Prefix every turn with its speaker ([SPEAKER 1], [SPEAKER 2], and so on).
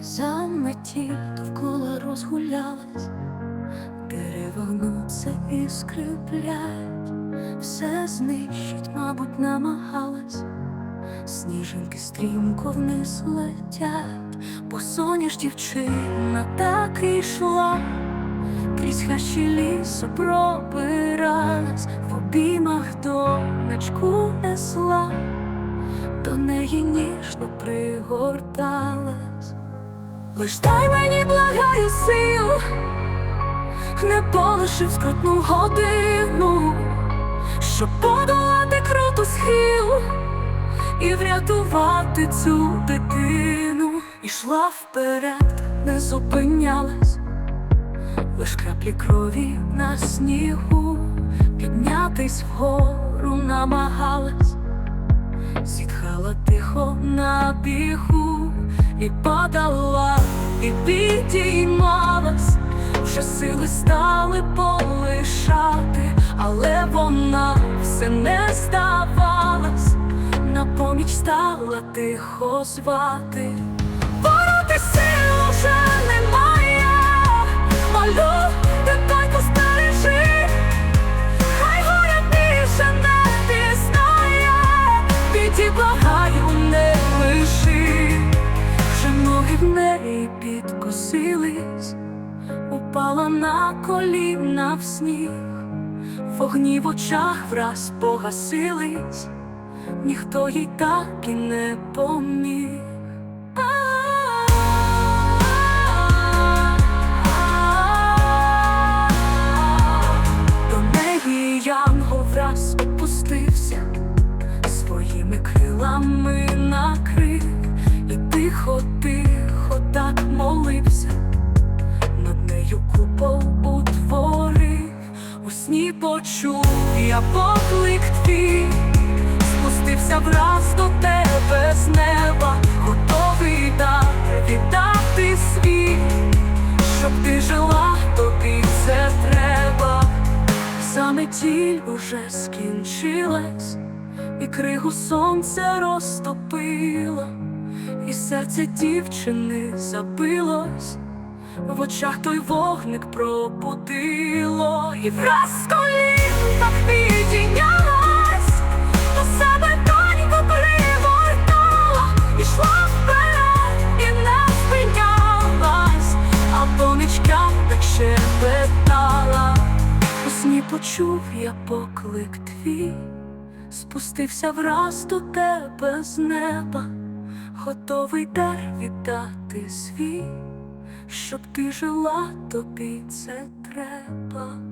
[SPEAKER 1] Заметі довкола розгулялась, дерева гнуться і скриплять, все знищить, мабуть, намагалась, сніжинки стрімко вниз летять, бо соняш дівчина так і йшла, крізь хащі лісу пробиралась, в обіймах донечку несла. До неї ніжно пригорталась. Лиш дай мені благаю сил, не полишив скрутну годину, щоб подолати круту схил і врятувати цю дитину. Ішла вперед, не зупинялась, лиш краплі крові на снігу, піднятись вгору намагалась зітхала тихо на бігу, і падала, і підіймалась, вже сили стали полишати, але вона все не здавалась, на поміч стала тихо звати. Бороти сил уже немає, в неї підкосились, упала на коліна в сніг, вогні в очах враз погасились, ніхто їй так і не поміг. До неї янгол враз опустився, своїми крилами накрив і поклик твій, спустився враз до тебе з неба, готовий дар віддати свій, щоб ти жила, тобі це треба. Заметіль уже скінчилась, і кригу сонце розтопило, і серце дівчини забилось, в очах той вогник пробудило, і враз колін так до себе доньку пригортала, ішла вперед і не спинялась, а донечка так шепетала. У сні почув я поклик твій, спустився враз до тебе з неба, готовий дар віддати свій, щоб ти жила, тобі це треба.